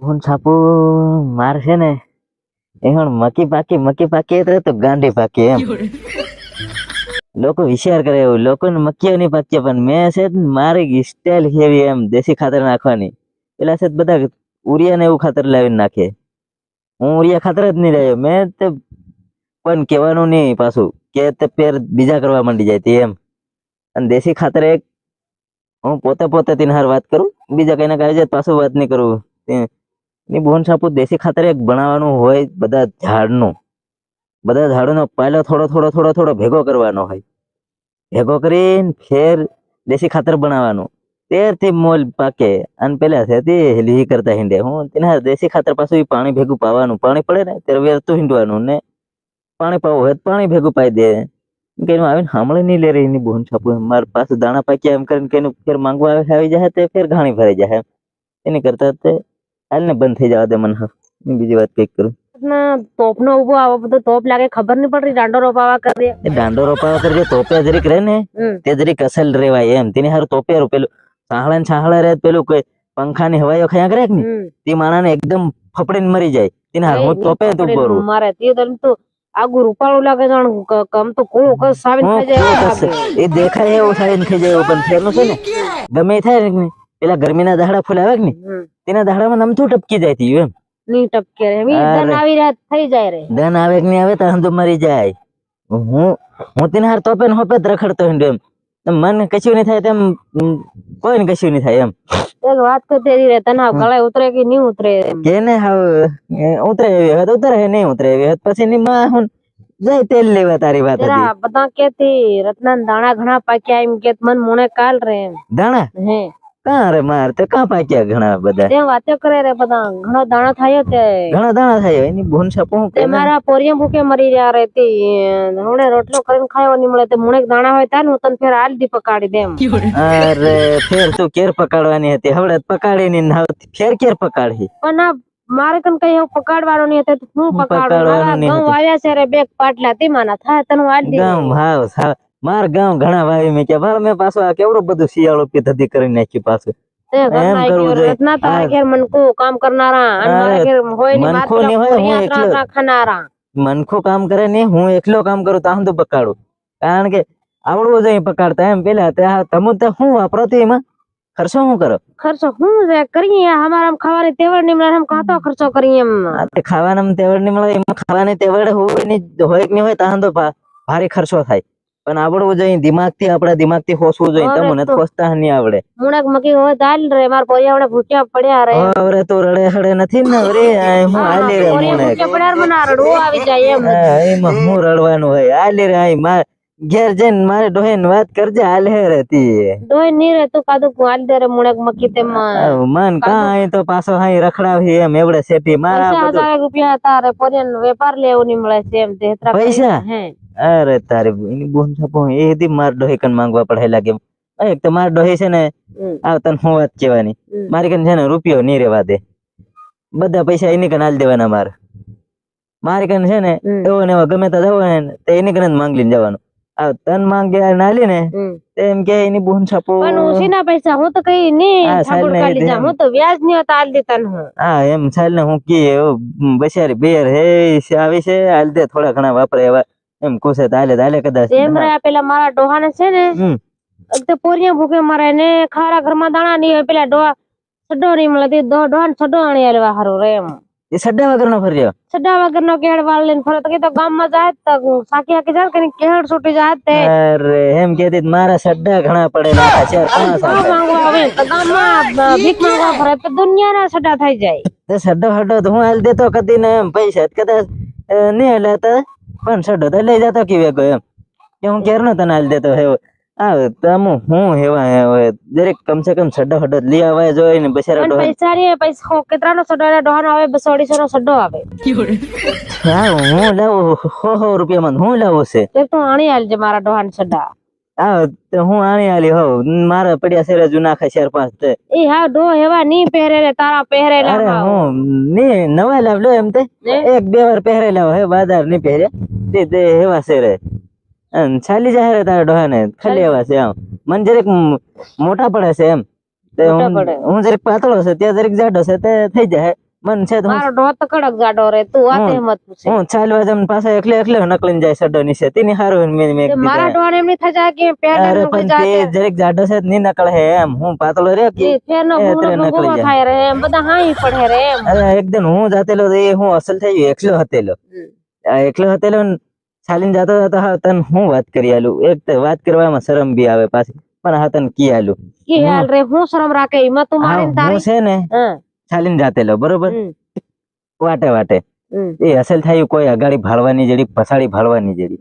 Phone છાપું માર છે ને, એ હણ મકી પાકી મકી પાકી એટલે તો ગાંડી પાકી એમ. લોકો વિચાર કરે એવું, લોકોને મકીઓ નહીં પાકીએ પણ મેં છે ને મારી સ્ટાઇલ કેવી એમ, દેશી ખાતર નાખવાની. પેલા છે ને બધા ઉરિયા ને એવું ખાતર લાવીને નાખે. હું ઉરિયા ખાતર જ નહીં રહ્યો મેં તે પણ કહેવાનું નહીં પાછું, કે તે પેર બીજા કરવા માંડી જાય તે એમ. અને દેશી ખાતર એક, હું પોતે પોતે તેની હાર વાત કરું, બીજા કઈ ના કઈ જાય પાછું વાત નહીં કરું. તે- ની બોન સાપુ દેશી ખાતર એક બનાવવાનું હોય બધા ઝાડનું. બધા ઝાડનો પાયલો થોડો થોડો થોડો થોડો ભેગો કરવાનો હોય. ભેગો કરીને ફેર દેશી ખાતર બનાવવાનું. તેરથી મોલ પાકે અને પેલા છે તે હેલી કરતા હિંડે. હું તેના દેશી ખાતર પાછું પાણી ભેગું પાવાનું. પાણી પડે ને ત્યારે વેરતું હિંડવાનું ને પાણી પાવું હોય પાણી ભેગું પાઈ દે. કે આવીને સાંભળે નહીં લે રહી એની બોન છાપું મારે પાસે દાણા પાક્યા એમ કરીને કઈને ફેર માંગવા આવી જાય તે ફેર ઘાણી ભરાઈ જાય એની કરતા તે હાલને બંધ થઈ જવા દે મને. હું બીજી વાત કંઈક કરું. ના તોપ નો ઊભો આવો બધો તોપ લાગે ખબર નહીં પડી દાંડો રોપાવા કરીએ દાંડો રોપાવા કરજે તોપે જરીક રહે ને તે જરીક અસલ રેવાય એમ. તેને હારું તોપે પેલું સાહળા ને સાહળા રહે પેલું કોઈ પંખાની હવાઈઓ ખયા કરે ને. તે માણાને એકદમ ફફડીને મરી જાય. તેને હાર તોપે તો બોરું મારે. તે તો આગુ રૂપાળું લાગે જાણ કમ તો કોળું કસ સાવીને જાય. એ દેખાય એવું થાય થઈ જાય પણ ફેરનું છે ને? ગમે થાય ને પેલા ગરમીના દાહડા ફૂલ આવે કે નહીં? તેના દાડામાં નમથું ટપકી જાય તી એમ. નહીં ટપકે રે ધન આવી રહ્યા થઈ જાય રે ધન આવે કે નહીં આવે તો તો મરી જાય. હું હું તેને હાર તોપે ને હોપે રખડતો હું એમ. મન કશું નહીં થાય તેમ કોઈ ને કશું નહીં થાય એમ. એક વાત કરતી હતી રે તને ગળાએ ઉતરે કે નહીં ઉતરે એમ. કે ને હાવ ઉતરે એવી તો ઉતરે નહીં ઉતરે એવી હવે પછી ની માં હું જય તેલ લેવા તારી વાત હતી. બધા કેતી રત્ના દાણા ઘણા પાક્યા એમ કે મન મોણે કાલ રે દાણા? હે. કાં રે માર તે કા પાક્યા ઘણા બધા. તે વાતો કરે રે બધા. ઘણો દાણા થાયો તે. ઘણા દાણા થાય એની ભૂન છાપું તે મારા પોરિયા ભૂકે મરી રહ્યા રે તે. હમણે રોટલો કરીને ખાયો ની મળે. તે મુણેક દાણા હોય તાર હું તને ફેર આલ દી પકાડી દેમ. અરે ફેર તું કેર પકાડવાની હતી. હવે પકાડી ની નાવ ફેર કેર પકાડી પણ આ મારે કન કઈ એવું પકાડવાનું નહીં હતું. હું પકાડું. પકાડવાનું મારા આવ્યા છે રે બે પાટલા. તે માના થાય તને હું દી. ગામ હાવ. માર ગામ ઘણા વાવી મેં કે ભાળ મેં પાછું આ કેવડું બધું શિયાળો પીધતી કરી નાખ્યું પાછું. તે ઘરના કરવું ઘેર જોઈએ. રત્ના તારા આ- ઘેર મનકુ કામ કરનારા અને મારા અરે, ઘેર હોયની મનકુ માત્ર નહીં હોય, હું પોરિયા એકલો. ત્રણ ખાનારા. મનખો કામ કરે ને હું એકલો કામ કરું તો તો પકાડું કારણ કે આવડવું જોઈએ પકાડતા એમ પેલા તે આ તમે તો શું વાપરો તો એમાં? ખર્ચો શું કરો? ખર્ચો હું છે કરીએ અમારા આમ ખાવાની તેવડની મળે એમ કાતો ખર્ચો કરીએ એમ. આ તે ખાવાના તેવડ નહીં મળે એમાં ખાવાની તેવડ હોયની હોય કે નહીં હોય તાન તો ભા- ભારે ખર્ચો થાય. પણ આવડવું જોઈએ દિમાગથી આપડા દિમાગથી હોસવું જોઈએ તમને તો- હોસતા નહીં આવડે. મુણક મકી તો હાલ રે માર પોયા આપણે ભૂખ્યા પડ્યા રે. હવે તો રડે હડે નથી ને આ હું આલી રે મુણક પડ્યા રે મને રડવું આવી જાય એમ. હા, એમાં હું રડવાનું હોય આલી રે આઈ માર ઘેર જઈને મારે ડોહેન વાત કરજે હાલે રહેતી ડોહેનની રે તું કાદુ હાલ દે રે મુણક મકી તેમાં. મન કાંઈ તો પાછો હાઈ રખડાવી એમ એવડે સેટી મારા પૈસા બધું. હજાર રૂપિયા તારે વેપાર લેવું ની મળે છે એમ તે પૈસા? હે. અરે તારે એની બોન છાપો એ દી માર ડોહે કન માંગવા પડે લાગે. એક તો માર ડોહે છે ને આ તને હું વાત કહેવાની? મારી કન છે ને રૂપિયો નહીં રેવા દે. બધા પૈસા એની કન હાલ દેવાના મારે. મારી કન છે ને એવો ને એવો ગમે તો જવો ને તો એની કન માંગ લઈને જવાનું. આ તન માંગે નાલી ને એમ કે એની બોન છાપો પણ ઉસીના પૈસા? હું તો કઈ નહીં. સાલ ઠાકોર ને જા. હું તો વ્યાજની હતા હાલ દી તને હું. હા એમ ચાલ ને હું કે બસારી બેર હે આવી છે હાલ દે થોડા ઘણા વાપરે એવા. એમ કુશે તાલે તાલે કદાચ એમ રે આ પેલા મારા ડોહાને છે ને તો પોરિયા ભૂખે મારે ને ખારા ઘરમાં દાણા નહીં પેલા ડોહા સડો નહીં મળે તે ડો- ડોહાને સડો આણી આલવા હારું રે એમ. એ સડ્ડા વગરનો ફર્યો? સડા વગરનો કેળ વાળ લઈને ફરે તો કે તો ગામમાં જાય તો સાકી હાકી જાય કે કેળ છૂટી જાય તે. અરે એમ કેતી તો મારા સડ્ડા ઘણા પડેલા ગામ માંગવા આવે તો ગામમાં ભીખ માંગવા ફરે તો દુનિયાના સડા થઈ જાય. તે સડ્ડો હડો તો હું હાલ દેતો કદી ને એમ પૈસા કદાચ નહીં લેતા પણ સડો તો લઈ જતો કેવે ગયો એમ? કે હું કેર નો તને હાલ દેતો હેવો. આ તમુ હું હેવા હે હવે? દરેક કમ સે કમ સડ્ડો હડો લઈ આવા જોઈએ ને બસેરા ડો પૈસા રે પૈસા હો, કેટલાનો સડો આવે ડોહાનો આવે? બસો અઢીસો નો સડો આવે. હા હું લાવું હો હો રૂપિયા માં હું લાવું છે? તે તો આણી આલજે મારા ડોહાને સડા હા તો હું આણી આલી હોવ મારા પડ્યા છે જૂના ખા શેર પાંચ તે. એ હા ડો હેવા પહેરે રે તારા અરે હું ની નવા લાવ લો એમ તે. એક બે વાર પહેરેલા હે બાજારની પહેરે. તે તે હેવા છે રે. અન ચાલી જાય રે તારા ડોહા ને ખાલી એવા છે આમ. મને જરીક મોટા પડે છે એમ. તે હું. હું જરીક પાતળો છે ત્યાં જરીક જાડો છે તે થઈ જાય. મન છે તો મારો ડોટ કડક જાડો રે તું વાતે મત પૂછે. હું ચાલવા જમ પાસે એકલે એકલે નકલીન જાય સડની છે તેની હારું મે મે મારા ડોણ એમ થઈ કે એમ પણ જાય તે જરેક જાડો છે ની નકળે હે એમ હું પાતળો રે કે ફેરનો ફેર નો એ નકળી જાય. રે એમ બધા હાઈ પડે રે એમ. અરે એકદમ હું જાતેલો રે હું અસલ થઈ ગયો એકલો હતેલો. એકલો હતેલો ચાલીન જાતો જાતો હા તન હું વાત કરી આલું? એક તો વાત કરવામાં શરમ બી આવે પાછી પણ હા તન કી આલું? કી હાલ રે હું શરમ રાખે? એમાં તું હા મારીને હું છે ને હા. ચાલીને જાતેલો બરોબર? વાટે વાટે. એ અસલ થાય કોઈ અગાડી ભાળવાની જેડી પછાડી ભાળવાની જેડી.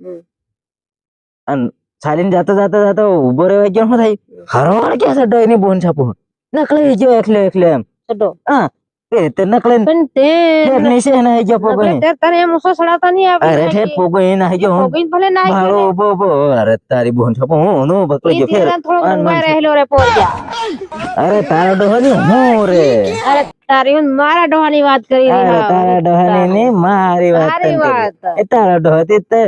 અને ચાલીને જાતો જાતો જાતો ઊભો રહેવા ગયો શું થાય? હરવાડ ક્યાં સડો એની બોન છાપો? નકળી ગયો એકલે એકલે એમ. સડો હા. તે નકળે પણ તે નીચે એને આવી ગયો પોગો નકલે તે તને એમ ઉસો સડાતા નહીં આવે અરે ઠેર પોગો એને આવી ગયો હું. પોગીને ભલે ના. આવી ઊભો ઊભો. અરે તારી બોન છાપું હું નો બકલો ગયો. ફેર અન મન રહેલો રે પોરિયા અરે તારો ડોહો ની હું રે? અરે તારી હું મારા ડોહાની વાત કરી રહી અરે તારા ડોહાની ની મારી વાત કરી. એ તારા ડોહો તે તે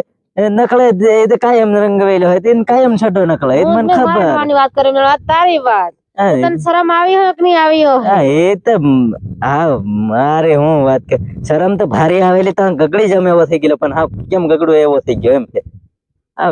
નકળે એ કાયમ રંગવેલો હોય કાયમ છડો નકળે. એ મને ખબર. વાત કરી તારી વાત. તને શરમ આવી હોય કે નહીં આવી હોય? હા એ તો હા મારે હું વાત કે શરમ તો ભારે આવેલી તો ગગડી જ અમે એવો થઈ ગયેલો પણ હા કેમ ગગડો એવો થઈ ગયો એમ છે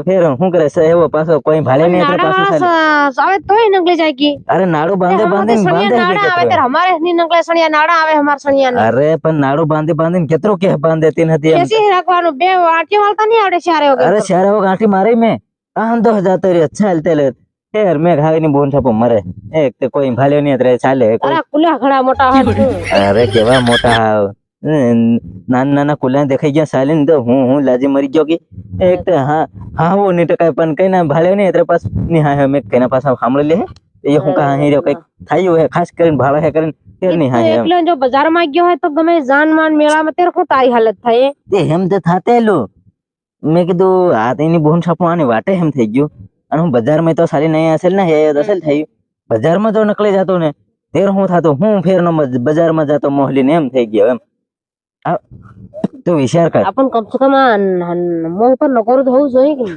ફેર શું કરે છે એવો પાછો કોઈ ભાલે નહીં એટલે પાછો ચાલે. તોય નકલી જાય કી અરે નાડું બાંધે બાંધે નાડા આવે ત્યારે અમારે ની નકલે સણિયા નાડા આવે અમાર સણિયા અરે પણ નાડું બાંધે બાંધીને કેટલું કે બાંધે તીન હતી રાખવાનું બે વાટકી વાળતા નહીં આવડે ચારે અરે શેરા ગાંઠી મારી મેં. આંધો જતો રહ્યો ચાલ તેલે ફેર મેં ખાવીને બોન છાપો મરે. એક તો કોઈ ભાલ્યો નહીં એટલે ચાલે. કોઈ અરે કુલા ઘણા મોટા હાથ હું. અરે કેવા મોટા હાવ. હમ, નાના નાના કુલા દેખાઈ ગયા સાલીન તો હું હું લાજી મરી ગયો કે. એક તો હા હા હું નહીં ટકાય પણ કઈ ના ભાળ્યો નહીં એટલે પાછું નહીં હા મેં કઈના પાછા સાંભળી લે એ હું કા અહીં રહ્યો કંઈક થયું હે ખાસ કરીને ભાળે હે કરીને ફેર નહીં હા તું એમ. એકલો જો બજારમાં ગયો હોય તો ગમે જાન માન મેળામાં તેર શું તારી હાલત થાય તે એમ તો થાતેલું. મેં કીધું આ તો એની બોન છાપું આની વાટે એમ થઈ ગયું. અને હું બજારમાં તો સારી નહીં હશે ને હે અસલ થયું બજારમાં જો નકળી જતો ને તેર હું થતો હું ફેરનો બજારમાં જતો મોહલી ને એમ થઈ ગયો એમ. તું વિચાર કર. આપણ કમ સે કમ મોહ પર નકોરું તો હોવું જોઈએ કે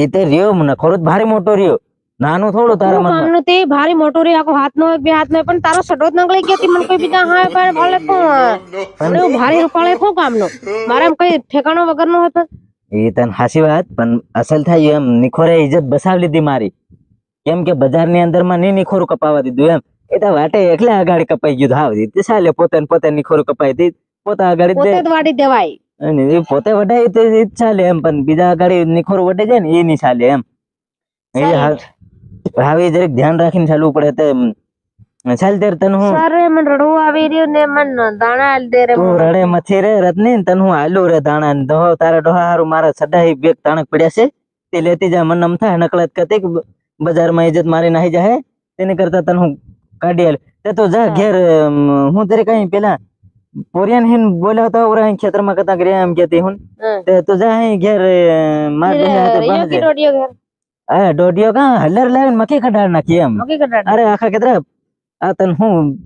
એ તે રહ્યો જ ભારે મોટો રહ્યો. નાનું થોડું તારા મનમાં. તે ભારે મોટો રે આખો હાથ નો એક બે હાથ નો પણ તારો સડો જ નકળી ગયો તી મને કોઈ બીજા હા ભાઈ ભલે પણ ભારે ભારી રૂપાળે શું કામનો? મારે એમ કઈ ઠેકાણો વગર નો હતો? એ તને હાસી વાત પણ અસલ થાય એમ નિખોરે ઇજ્જત બસાવી લીધી મારી. કેમ કે બજારની અંદરમાં નહીં નિખોરું કપાવા દીધું એમ. એ તો વાટે એકલા આગાડી કપાઈ ગયું હાવ તે ચાલે પોતે પોતે નિખોરું કપાઈ દી પોતા આગાડી પોતે વાડી દેવાય. અને એ પોતે વઢાય તો એ ચાલે એમ પણ બીજા આગાડી નિખોરું વઢે જાય ને એ નહીં ચાલે એમ. એ. હાવ- જરીક ધ્યાન રાખીને ચાલવું પડે તે એમ. ચાલ ત્યારે તને હું સર મને રડવું આવી રહ્યું ને મને દાણા આલી દે રે તું રડે મથી રે રત્ની ને તને હું આલુ રે દાણા ને દહો તારા ડોહા હારું મારા સડાઈ બેગ તાણક પડ્યા છે તે લેતી જા મને નમ થાય નકળત કતે બજારમાં ઇજ્જત મારી નાહી જાય તેને કરતા તને હું કાઢી આલ તે તો જા ઘેર અમ, હું તારે કઈ પેલા પોરિયાન હિન બોલ્યો તો ઓરા અહીં ખેતરમાં કતા ગયા એમ કેતી હું હમ. તે તું જા અહીં ઘેર અ, માર ડોહા હાથે યો બાંધજે. કી રોડિયો ઘેર અરે દોઢિયો કા હલર લાવીને આ તન હું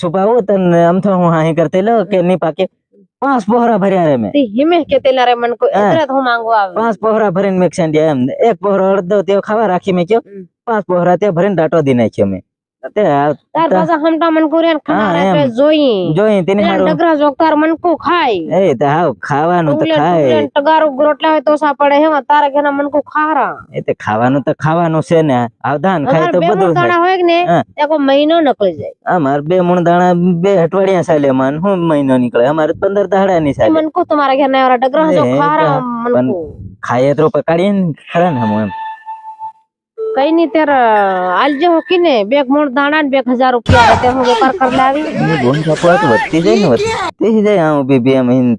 છુપાવું તન આમ તો હું હાહી કરતે લો કે નહીં પાકે? પાંચ પહોરા ભર્યા રે મેં. હિમે કે તેલા રે મન કોઈ હા. એતરે તો હું માંગો આવે? પાંચ પહોરા ભરીને મેં છાંડ્યા એમ. એક પહોરો અડધો તે ખાવા રાખી મેં કયો. પાંચ પહોરા તે ભરીને દાટો દી નાખ્યો મેં. તાર તા- હમટા મન કોરિયાન ખાના રે જોઈ. જોઈ તેની હારું. ડગરા જોગતાર મન ખાય એ તો હાવ ખાવાનું તો ખાય. રોટલા હોય તો સા પડે હેમાં તારા ઘરના મન કો ખારા. એ તો ખાવાનું તો ખાવાનું છે ને. આવધાન ખાય તો બધું દાણા હોય ને હા. મહિનો નકળી જાય. અમાર બે મૂણ દાણા બે અઠવાડિયા ચાલે મન. હું મહિનો નીકળે? અમારે પંદર દાડા ની ચાલે. મન તમારા ઘરના ડગરા જો ખારા મન પણ- કો. ખાઈએ તો પકાડીએ ને ખરા ને હું એમ. કઈ ની તેર આલજે હો કીને, બે મોણ દાણા ને બે હજાર રૂપિયા તે હું વેપાર કર લાવી ગોન છાપવા તો વધતી જાય ને, વધતી જાય આમ બે બે મહિને